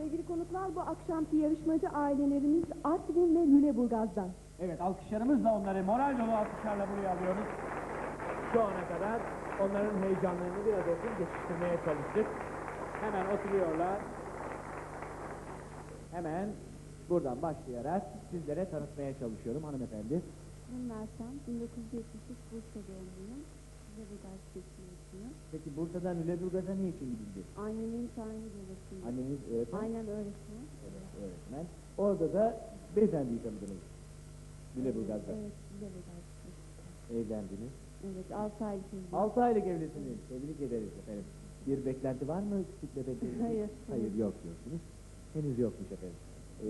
Sevgili konuklar bu akşamki yarışmacı ailelerimiz Artvin ve Lüleburgaz'dan. Evet alkışlarımızla onları moral dolu alkışlarla buraya alıyoruz. Şu ana kadar onların heyecanlarını biraz olsun geçiştirmeye çalıştık. Hemen oturuyorlar. Hemen buradan başlayarak sizlere tanıtmaya çalışıyorum hanımefendi. Ben Meltem, 1973 Bursa doğumluyum. Lüleburgaz seçmeyesiyim. Peki Bursa'dan Lüleburgaz'a niçin gidildi? Annemin tayin babasıyım. Anneniz öğretmen. Aynen öğretmen. Evet, öğretmen. Orada da beyefendiyi tanıdınız. Lüleburgaz'da. Evet, Lüleburgaz. Evlendiniz. Evet, 6 aylık evliyim. 6 aylık evlisiniz. Tebrik ederiz efendim. Bir beklenti var mı küçük bebekleriniz? Hayır. Hayır yok diyorsunuz. Henüz yokmuş efendim. Ee,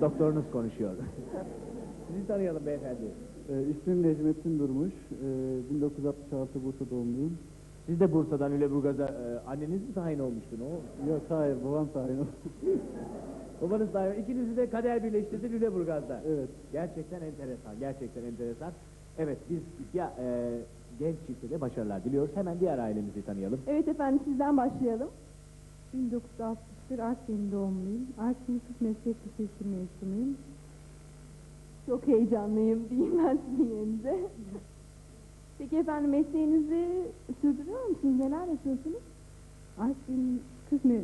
doktorunuz konuşuyor. Sizi tanıyalım beyefendi. Ee, ismim Necmettin Durmuş. Ee, 1966 Bursa doğumluyum. Siz de Bursa'dan Lüleburgaz'a e, anneniz mi tayin olmuştu o? Yok hayır babam tayin oldu. Babanız tayin. İkinizi de kader birleştirdi Lüleburgaz'da. evet. Gerçekten enteresan, gerçekten enteresan. Evet biz ya e, genç çifte de başarılar diliyoruz. Hemen diğer ailemizi tanıyalım. Evet efendim sizden başlayalım. 1961 Artvin doğumluyum. Artvin Tıp Meslek Lisesi mezunuyum. Çok heyecanlıyım diyeyim ben sizin yerinize. Peki efendim mesleğinizi sürdürüyor musunuz? Neler yapıyorsunuz? Artvin Kız, Me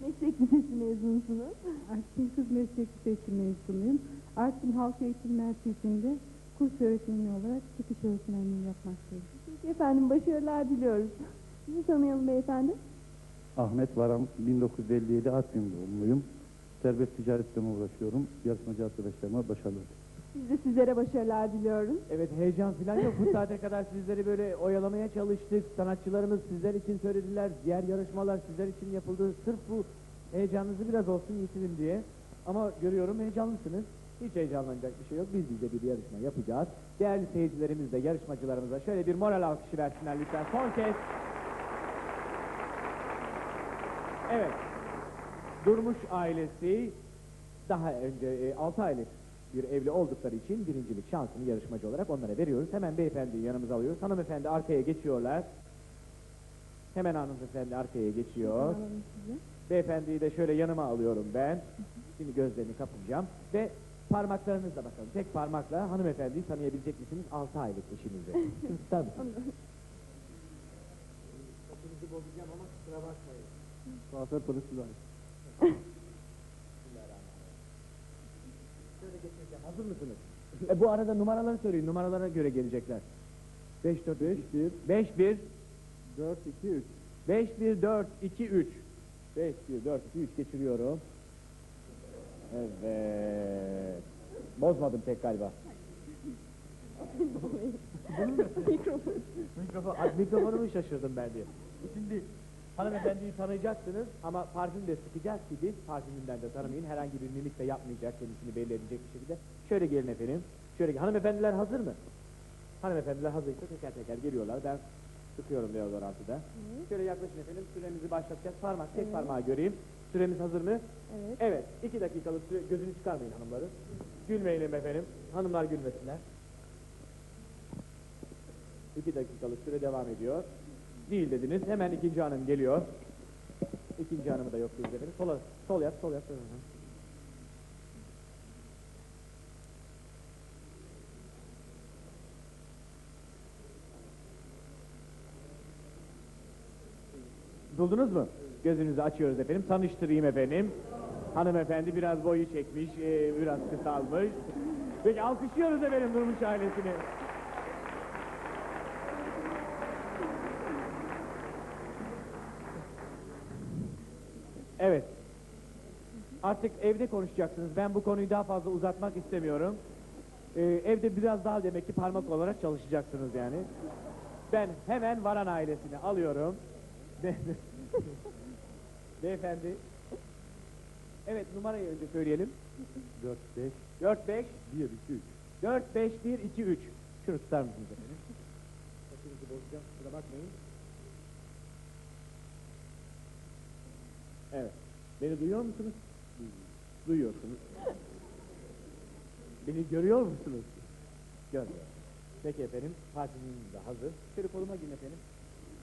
Meslek lisesi mezunusunuz. Artvin Kız Meslek Lisesi mezunuyum. Artvin Halk Eğitim Merkezi'nde kurs öğretmeni olarak çıkış öğretmenliği yapmaktayım. Peki efendim başarılar diliyoruz. Sizi tanıyalım beyefendi. Ahmet Varam 1957 Artvin doğumluyum. Serbest ticaretle uğraşıyorum. Yarışmacı arkadaşlarıma başarılar. Biz de sizlere başarılar diliyoruz. Evet heyecan falan yok. Bu saate kadar sizleri böyle oyalamaya çalıştık. Sanatçılarımız sizler için söylediler. Diğer yarışmalar sizler için yapıldı. Sırf bu heyecanınızı biraz olsun yitirin diye. Ama görüyorum heyecanlısınız. Hiç heyecanlanacak bir şey yok. Biz bize bir yarışma yapacağız. Değerli seyircilerimiz de yarışmacılarımıza şöyle bir moral alkışı versinler lütfen. Son kez. Evet. Durmuş ailesi daha önce 6 aylık bir evli oldukları için birincilik şansını yarışmacı olarak onlara veriyoruz. Hemen beyefendiyi yanımıza alıyoruz. Hanımefendi arkaya geçiyorlar. Hemen hanımefendi arkaya geçiyor. Beyefendiyi de şöyle yanıma alıyorum ben. Şimdi gözlerini kapayacağım ve parmaklarınızla bakalım. Tek parmakla hanımefendiyi tanıyabilecek misiniz? 6 aylık eşinizi. Şimdi tutar mısınız? Saçınızı bozacağım ama kusura bakmayın. Kuaför polisi var. Şöyle geçireceğim. Hazır mısınız? E, bu arada numaraları söyleyin. Numaralara göre gelecekler. 5 4 3 1, 5 1 4, 2, 3. 5 1 4 2 3 5 1 4 2 3 geçiriyorum. Evet. Bozmadım pek galiba. Mikrofon. Mikrofon, mikrofonumu şaşırdım ben diye. Şimdi hanımefendiyi tanıyacaksınız ama parfüm de sıkacak ki biz parfümünden de tanımayın. Herhangi bir mimik de yapmayacak kendisini belli edecek bir şekilde. Şöyle gelin efendim. Şöyle hanımefendiler hazır mı? Hanımefendiler hazırsa teker teker geliyorlar. Ben sıkıyorum deodorantıda. Şöyle yaklaşın efendim. Süremizi başlatacağız. Parmak, tek parmağı göreyim. Süremiz hazır mı? Evet. Evet. iki dakikalık süre. Gözünü çıkarmayın hanımları. Gülmeyelim efendim. Hanımlar gülmesinler. İki dakikalık süre devam ediyor. Değil dediniz. Hemen ikinci hanım geliyor. İkinci hanımı da yokluyoruz efendim. Sola, sol yap, sol yap. Sol yap. Buldunuz mu? Gözünüzü açıyoruz efendim. Tanıştırayım efendim. Hanımefendi biraz boyu çekmiş, e, biraz kısalmış. Peki alkışlıyoruz efendim Durmuş ailesini. Evet. Artık evde konuşacaksınız. Ben bu konuyu daha fazla uzatmak istemiyorum. Ee, evde biraz daha demek ki parmak olarak çalışacaksınız yani. Ben hemen Varan ailesini alıyorum. Be- Beyefendi. Evet numarayı önce söyleyelim. 4, 5, 4 5 1, 2, 3. 4 5 1 2 3. Şunu tutar mısınız efendim? Saçınızı bozacağım. Kusura bakmayın. Evet. Beni duyuyor musunuz? Duyuyorsunuz. Beni görüyor musunuz? Görmüyor. Peki efendim, parfümümüz de hazır. Şöyle koluma girin efendim.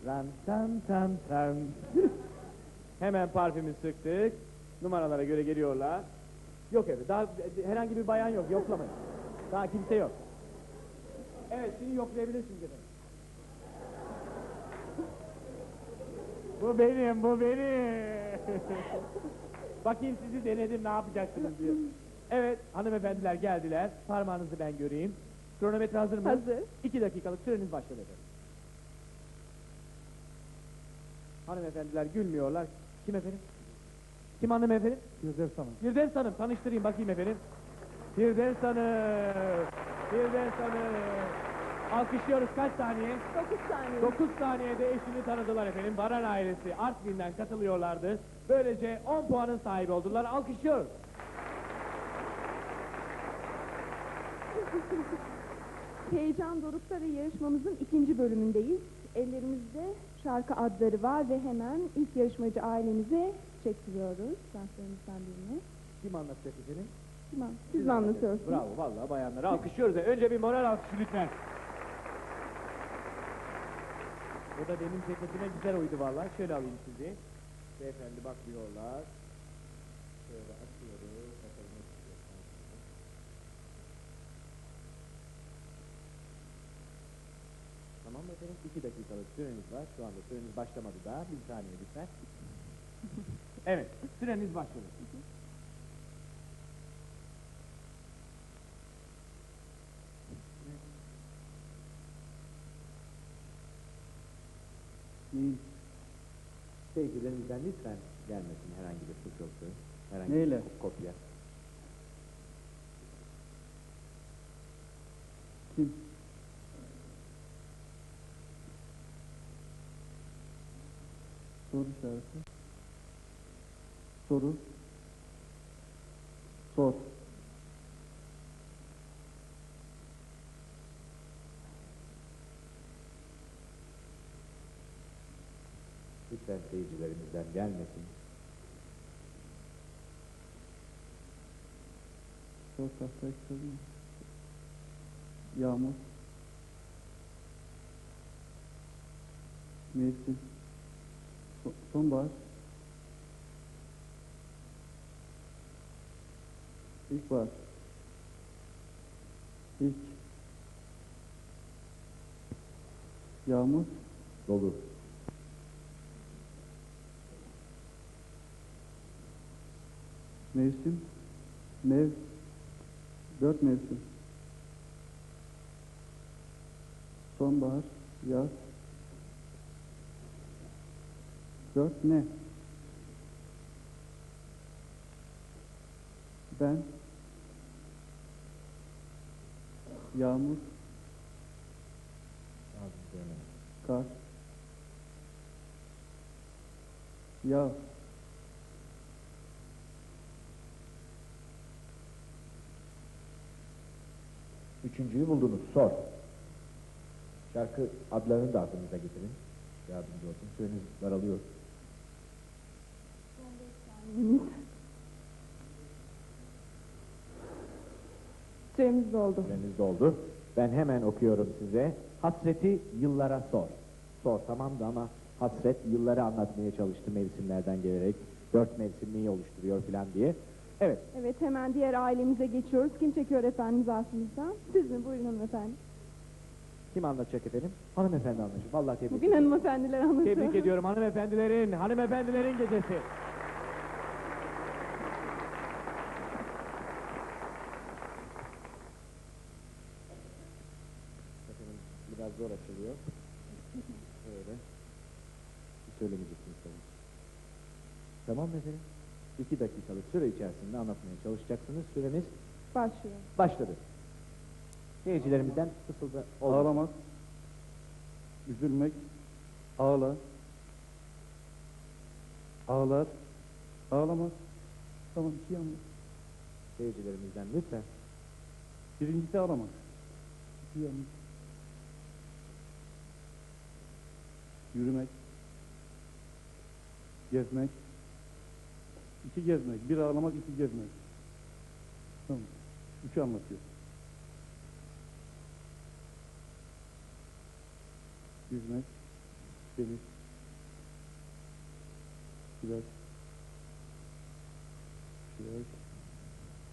Ran tan tan tan. Hemen parfümü sıktık. numaralara göre geliyorlar. Yok evet daha herhangi bir bayan yok yoklamayın. Daha kimse yok. Evet şimdi yoklayabilirsiniz efendim. Bu benim bu benim. Bakayım sizi denedim ne yapacaksınız diye. Evet hanımefendiler geldiler. Parmağınızı ben göreyim. Kronometre hazır mı? Hazır. İki dakikalık süreniz başladı efendim. Hanımefendiler gülmüyorlar. Kim efendim? Kim hanımefendi? Firdevs Hanım. Firdevs Hanım tanıştırayım bakayım efendim. Firdevs Hanım. Firdevs Hanım. Alkışlıyoruz kaç saniye? 9 saniye. 9 saniyede eşini tanıdılar efendim. Baran ailesi Artvin'den katılıyorlardı. Böylece 10 puanın sahibi oldular. Alkışlıyoruz. Heyecan Doruk'ta ve yarışmamızın ikinci bölümündeyiz. Ellerimizde şarkı adları var ve hemen ilk yarışmacı ailemize çektiriyoruz. Danslarımızdan birini. Kim anlatacak efendim? Tamam. Siz anlatıyorsunuz? Bravo vallahi bayanları alkışlıyoruz. Önce bir moral alkışı lütfen. Bu da benim ceketime güzel uydu vallahi. Şöyle alayım sizi. Beyefendi bakıyorlar. Şöyle açıyoruz. Bakalım ne. Tamam efendim? İki dakikalık süreniz var. Şu anda süreniz başlamadı daha. Bir saniye lütfen. Evet, süreniz başladı. Neyi? Seyircilerimizden lütfen gelmesin herhangi bir fısıltı, herhangi Neyle? bir kopya. Kim? Soru işareti. Soru. Sor. Lütfen seyircilerimizden gelmesin. Sor tahtayı çıkarayım. Yağmur. Mevsim. So- sonbahar. İlkbahar. İlk. Yağmur. Dolu. Mevsim. Mev. Dört mevsim. Sonbahar, yaz. Dört ne? Ben. Yağmur, kar. Yağ. Üçüncüyü buldunuz. Sor. Şarkı adlarını da aklınıza getirin. Yardımcı olsun. Süreniz daralıyor. Süremiz doldu. Süreniz doldu. Ben hemen okuyorum size. Hasreti yıllara sor. Sor tamamdı ama hasret yılları anlatmaya çalıştı mevsimlerden gelerek. Dört mevsim neyi oluşturuyor filan diye. Evet. Evet hemen diğer ailemize geçiyoruz. Kim çekiyor efendim zarfımızdan? Siz mi? Buyurun hanımefendi. Kim anlatacak efendim? Hanımefendi anlatacak. Vallahi tebrik Bugün ediyorum. hanımefendiler anlatıyor. Tebrik ediyorum hanımefendilerin, hanımefendilerin gecesi. Biraz zor açılıyor. Böyle. Bir söylemeyeceksiniz tabii. Tamam mı efendim? İki dakikalık süre içerisinde anlatmaya çalışacaksınız. Süreniz Başlıyor. başladı. Seyircilerimizden fısıldı oldu. Ağlamak, üzülmek, ağla, ağlar, ağlamak. Tamam, iki yanlış. Seyircilerimizden lütfen. Birincisi ağlamak. İki yanlış. Yürümek, gezmek, iki gezmek, bir ağlamak, iki gezmek. Tamam, üçü anlatıyor. Yüzmek, deniz, güzel,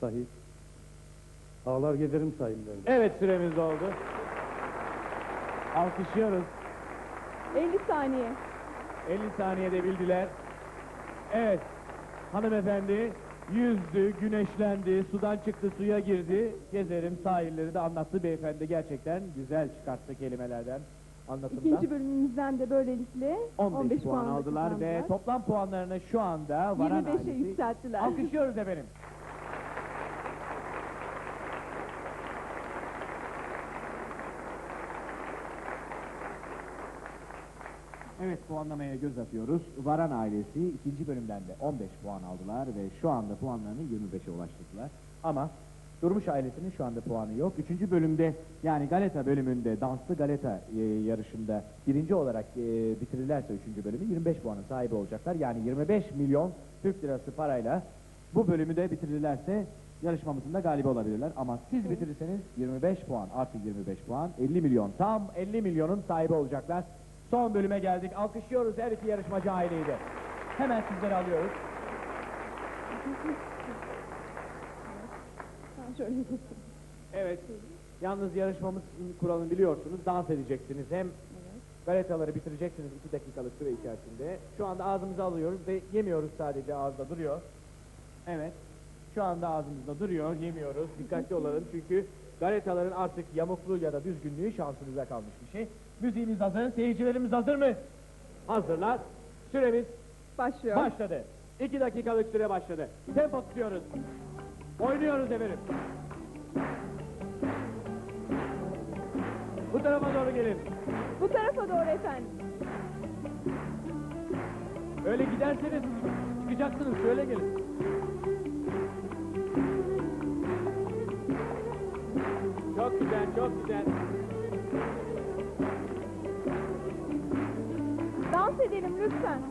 dahi ağlar gezerim sahillerde. Evet süremiz doldu. Alkışlıyoruz. 50 saniye. 50 saniyede bildiler. Evet. Hanımefendi yüzdü, güneşlendi, sudan çıktı, suya girdi. Gezerim sahilleri de anlattı beyefendi. Gerçekten güzel çıkarttı kelimelerden, anlatımdan. İkinci bölümümüzden de böylelikle 15, puan puanla aldılar ve toplam puanlarını şu anda Varan 25'e ailesi... yükselttiler. Alkışlıyoruz efendim. Evet puanlamaya göz atıyoruz. Varan ailesi ikinci bölümden de 15 puan aldılar ve şu anda puanlarını 25'e ulaştırdılar. Ama Durmuş ailesinin şu anda puanı yok. Üçüncü bölümde yani Galeta bölümünde danslı Galeta e, yarışında birinci olarak e, bitirirlerse üçüncü bölümü 25 puanın sahibi olacaklar. Yani 25 milyon Türk lirası parayla bu bölümü de bitirirlerse yarışmamızın da galibi olabilirler. Ama siz bitirirseniz 25 puan artı 25 puan 50 milyon tam 50 milyonun sahibi olacaklar. Son bölüme geldik. Alkışlıyoruz her iki yarışmacı aileyi de. Hemen sizleri alıyoruz. Evet. Yalnız yarışmamız kuralını biliyorsunuz. Dans edeceksiniz. Hem galetaları bitireceksiniz 2 dakikalık süre içerisinde. Şu anda ağzımıza alıyoruz ve yemiyoruz sadece ağızda duruyor. Evet. Şu anda ağzımızda duruyor. Yemiyoruz. Dikkatli olalım çünkü galetaların artık yamukluğu ya da düzgünlüğü şansınıza kalmış bir şey. Müziğimiz hazır. Seyircilerimiz hazır mı? Hazırlar. Süremiz Başlıyor. başladı. 2 dakikalık süre başladı. Tempo tutuyoruz. Oynuyoruz efendim. Bu tarafa doğru gelin. Bu tarafa doğru efendim. Öyle giderseniz çıkacaksınız. Şöyle gelin. Çok güzel, çok güzel. Dans edelim lütfen.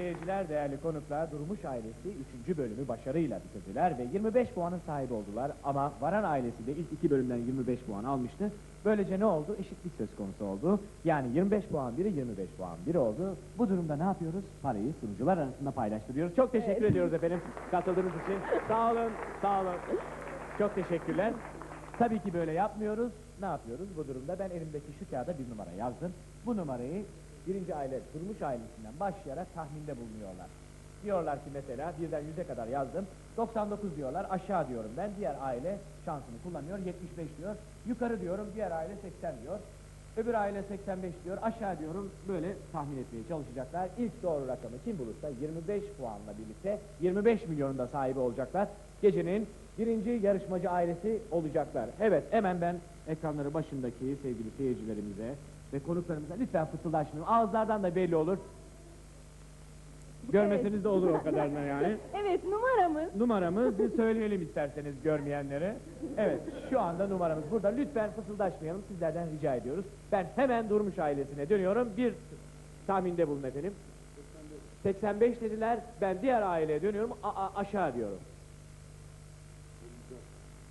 Seyirciler, değerli konuklar, Durmuş ailesi 3. bölümü başarıyla bitirdiler ve 25 puanın sahibi oldular. Ama Varan ailesi de ilk iki bölümden 25 puan almıştı. Böylece ne oldu? Eşitlik söz konusu oldu. Yani 25 puan biri, 25 puan biri oldu. Bu durumda ne yapıyoruz? Parayı sunucular arasında paylaştırıyoruz. Çok teşekkür Evet. ediyoruz efendim katıldığınız için. Sağ olun, sağ olun. Çok teşekkürler. Tabii ki böyle yapmıyoruz. Ne yapıyoruz bu durumda? Ben elimdeki şu kağıda bir numara yazdım. Bu numarayı birinci aile, Durmuş ailesinden başlayarak tahminde bulunuyorlar. Diyorlar ki mesela birden yüze kadar yazdım. 99 diyorlar. Aşağı diyorum ben. Diğer aile şansını kullanıyor. 75 diyor. Yukarı diyorum. Diğer aile 80 diyor. Öbür aile 85 diyor. Aşağı diyorum. Böyle tahmin etmeye çalışacaklar. İlk doğru rakamı kim bulursa 25 puanla birlikte 25 milyonun da sahibi olacaklar. Gecenin birinci yarışmacı ailesi olacaklar. Evet hemen ben ekranları başındaki sevgili seyircilerimize ve konuklarımıza lütfen fısıldaşmayın. Ağızlardan da belli olur. Görmeseniz de olur o kadarına yani. Evet numaramız Numaramızı söyleyelim isterseniz görmeyenlere. Evet şu anda numaramız burada. Lütfen fısıldaşmayalım sizlerden rica ediyoruz. Ben hemen Durmuş ailesine dönüyorum. Bir tahminde bulun efendim. 85 dediler. Ben diğer aileye dönüyorum. A- a- aşağı diyorum.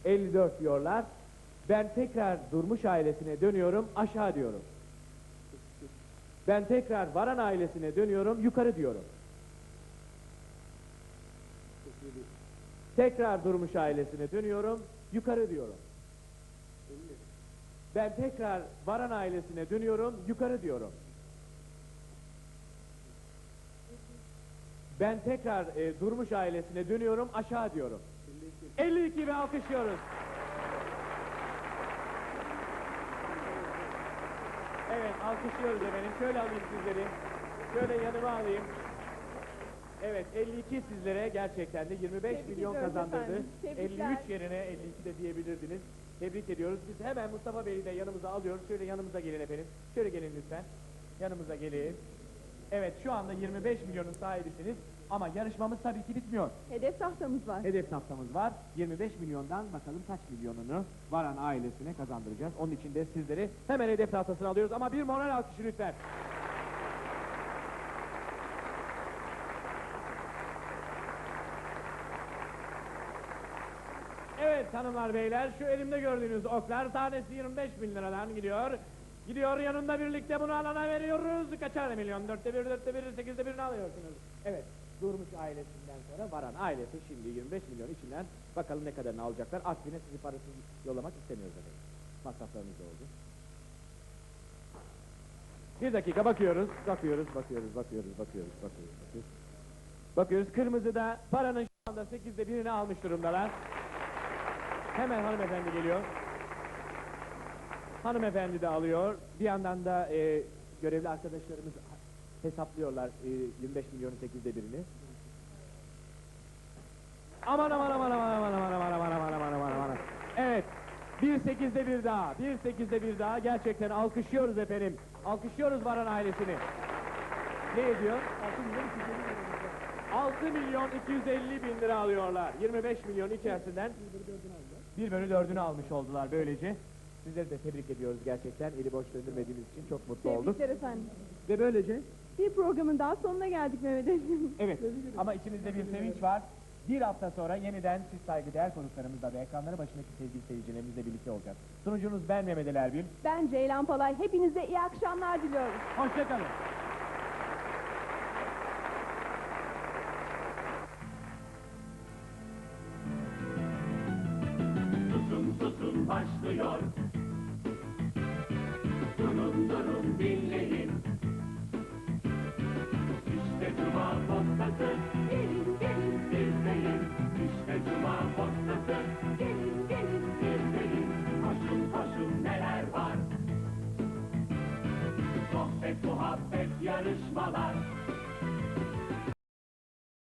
54 diyorlar. Ben tekrar Durmuş ailesine dönüyorum. Aşağı diyorum. Ben tekrar Varan ailesine dönüyorum. Yukarı diyorum. Tekrar Durmuş ailesine dönüyorum. Yukarı diyorum. Ben tekrar Varan ailesine dönüyorum. Yukarı diyorum. Ben tekrar e, Durmuş ailesine dönüyorum. Aşağı diyorum. 52 ve alkışlıyoruz. Evet alkışlıyoruz efendim. Şöyle alayım sizleri. Şöyle yanıma alayım. Evet 52 sizlere gerçekten de 25 Tebrik milyon ediyoruz kazandırdı. efendim. Tebrikler. 53 yerine 52 de diyebilirdiniz. Tebrik ediyoruz. Biz hemen Mustafa Bey'i de yanımıza alıyoruz. Şöyle yanımıza gelin efendim. Şöyle gelin lütfen. Yanımıza gelin. Evet şu anda 25 milyonun sahibisiniz. Ama yarışmamız tabii ki bitmiyor. hedef tahtamız var. Hedef tahtamız var. 25 milyondan bakalım kaç milyonunu Varan ailesine kazandıracağız. Onun için de sizleri hemen hedef tahtasına alıyoruz. Ama bir moral alkışı lütfen. Evet hanımlar beyler şu elimde gördüğünüz oklar tanesi 25 bin liradan gidiyor. Gidiyor yanında birlikte bunu alana veriyoruz. Kaçar milyon? Dörtte bir, dörtte bir, sekizde birini alıyorsunuz. Evet. Durmuş ailesinden sonra varan ailesi şimdi 25 milyon içinden bakalım ne kadarını alacaklar. Aksine sizi parasız yollamak istemiyoruz efendim. Masraflarınız oldu. Bir dakika bakıyoruz, bakıyoruz, bakıyoruz, bakıyoruz, bakıyoruz, bakıyoruz, bakıyoruz. Bakıyoruz kırmızıda paranın şu anda sekizde birini almış durumdalar. Hemen hanımefendi geliyor. Hanımefendi de alıyor. Bir yandan da e, görevli arkadaşlarımız hesaplıyorlar e, 25 milyonun sekizde birini. Aman aman aman aman aman aman aman aman aman aman aman aman. Evet. Bir sekizde bir daha. Bir sekizde bir daha. Gerçekten alkışlıyoruz efendim. Alkışlıyoruz Varan ailesini. Ne ediyor? 6 milyon 250 bin lira alıyorlar. 25 milyon içerisinden 1 bölü 4'ünü almış oldular böylece. Sizleri de tebrik ediyoruz gerçekten. Eli boş döndürmediğiniz için çok mutlu olduk. Tebrikler efendim. Ve böylece Bir programın daha sonuna geldik Mehmet Ali'cim. Evet ama içimizde bir sevinç var. Bir hafta sonra yeniden siz saygıdeğer konuklarımızla ve ekranları başındaki sevgili seyircilerimizle birlikte olacağız. Sunucunuz ben Mehmet Ali Erbil. Ben Ceylan Palay. Hepinize iyi akşamlar diliyorum. Hoşçakalın. Susun susun başlıyor.